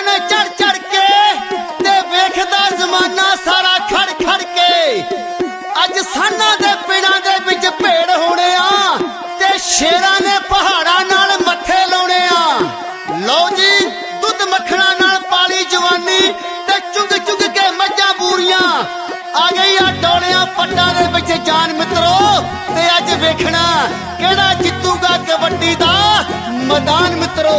ਸ਼ੇਰਾਂ ਨੇ ਚੜ ਚੜ ਕੇ ਤੇ ਵੇਖਦਾ ਜ਼ਮਾਨਾ ਸਾਰਾ ਖੜ ਖੜ ਕੇ। ਅੱਜ ਸਾਨਾਂ ਦੇ ਪਿੰਡਾਂ ਦੇ ਵਿੱਚ ਭੇੜ ਹੋਣੇ ਆ ਤੇ ਸ਼ੇਰਾਂ ਨੇ ਪਹਾੜਾਂ ਨਾਲ ਮੱਥੇ ਲਾਉਣੇ ਆ ਲਓ ਜੀ, ਦੁੱਧ ਮੱਖਣਾ ਨਾਲ ਪਾਲੀ ਜਵਾਨੀ ਤੇ ਚੁਗ ਚੁਗ ਕੇ ਮੱਝਾਂ ਬੂਰੀਆਂ। ਆ ਗਈ ਆ ਡੋਲਿਆਂ ਪੱਟਾਂ ਦੇ ਵਿੱਚ ਜਾਨ ਮਿੱਤਰੋ, ਤੇ ਅੱਜ ਵੇਖਣਾ ਕਿਹੜਾ ਜਿੱਤੂਗਾ ਕਬੱਡੀ ਦਾ ਮੈਦਾਨ ਮਿੱਤਰੋ।